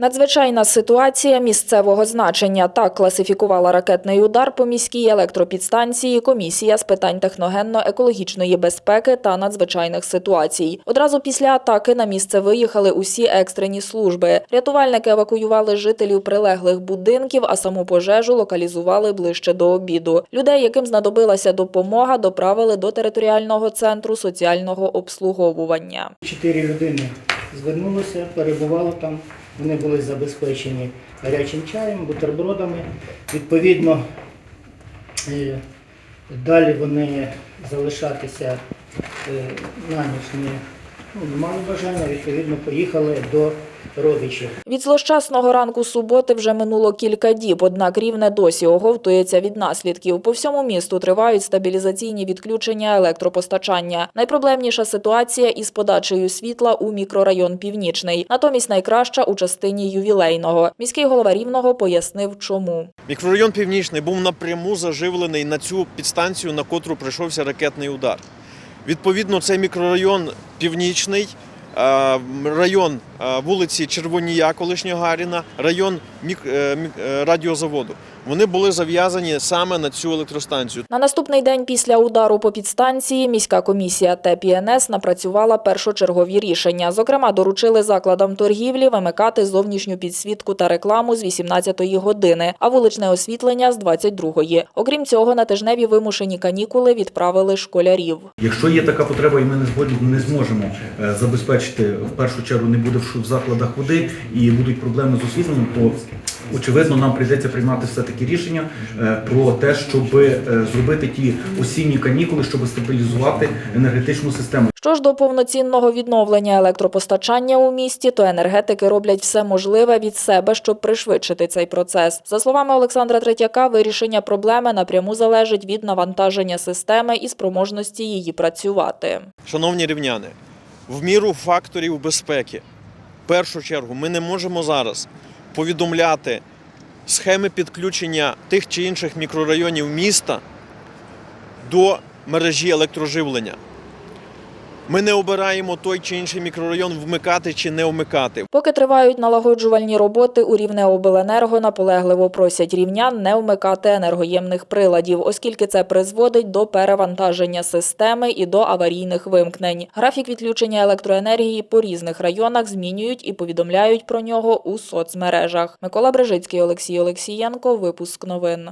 Надзвичайна ситуація місцевого значення. Так класифікувала ракетний удар по міській електропідстанції Комісія з питань техногенно-екологічної безпеки та надзвичайних ситуацій. Одразу після атаки на місце виїхали усі екстрені служби. Рятувальники евакуювали жителів прилеглих будинків, а саму пожежу локалізували ближче до обіду. Людей, яким знадобилася допомога, доправили до територіального центру соціального обслуговування. Чотири людини звернулося, перебувало там. Вони були забезпечені гарячим чаєм, бутербродами. Відповідно, е, далі вони залишатися е, на ніч ну, мали бажання, відповідно, поїхали до родичів. Від злощасного ранку суботи вже минуло кілька діб, однак рівне досі оговтується від наслідків. По всьому місту тривають стабілізаційні відключення електропостачання. Найпроблемніша ситуація із подачею світла у мікрорайон Північний. Натомість найкраща у частині ювілейного. Міський голова Рівного пояснив, чому. Мікрорайон Північний був напряму заживлений на цю підстанцію, на котру прийшовся ракетний удар. Відповідно, цей мікрорайон Північний, район вулиці Червонія, колишнього Гаріна, район е, е, радіозаводу. Вони були зав'язані саме на цю електростанцію. На наступний день після удару по підстанції міська комісія ТЕПІНС напрацювала першочергові рішення. Зокрема, доручили закладам торгівлі вимикати зовнішню підсвітку та рекламу з 18-ї години, а вуличне освітлення з 22-ї. Окрім цього, на тижневі вимушені канікули відправили школярів. Якщо є така потреба, і ми не згодні не зможемо е, забезпечити в першу чергу, не буде в в закладах води і будуть проблеми з освітленням, то очевидно нам прийдеться приймати все таки рішення е, про те, щоб е, зробити ті осінні канікули, щоб стабілізувати енергетичну систему. Що ж до повноцінного відновлення електропостачання у місті, то енергетики роблять все можливе від себе, щоб пришвидшити цей процес. За словами Олександра Третяка, вирішення проблеми напряму залежить від навантаження системи і спроможності її працювати. Шановні рівняни, в міру факторів безпеки, в першу чергу, ми не можемо зараз повідомляти схеми підключення тих чи інших мікрорайонів міста до мережі електроживлення. Ми не обираємо той чи інший мікрорайон вмикати чи не вмикати. Поки тривають налагоджувальні роботи, у Рівнеобленерго наполегливо просять рівнян не вмикати енергоємних приладів, оскільки це призводить до перевантаження системи і до аварійних вимкнень. Графік відключення електроенергії по різних районах змінюють і повідомляють про нього у соцмережах. Микола Брижицький, Олексій Олексієнко. Випуск новин.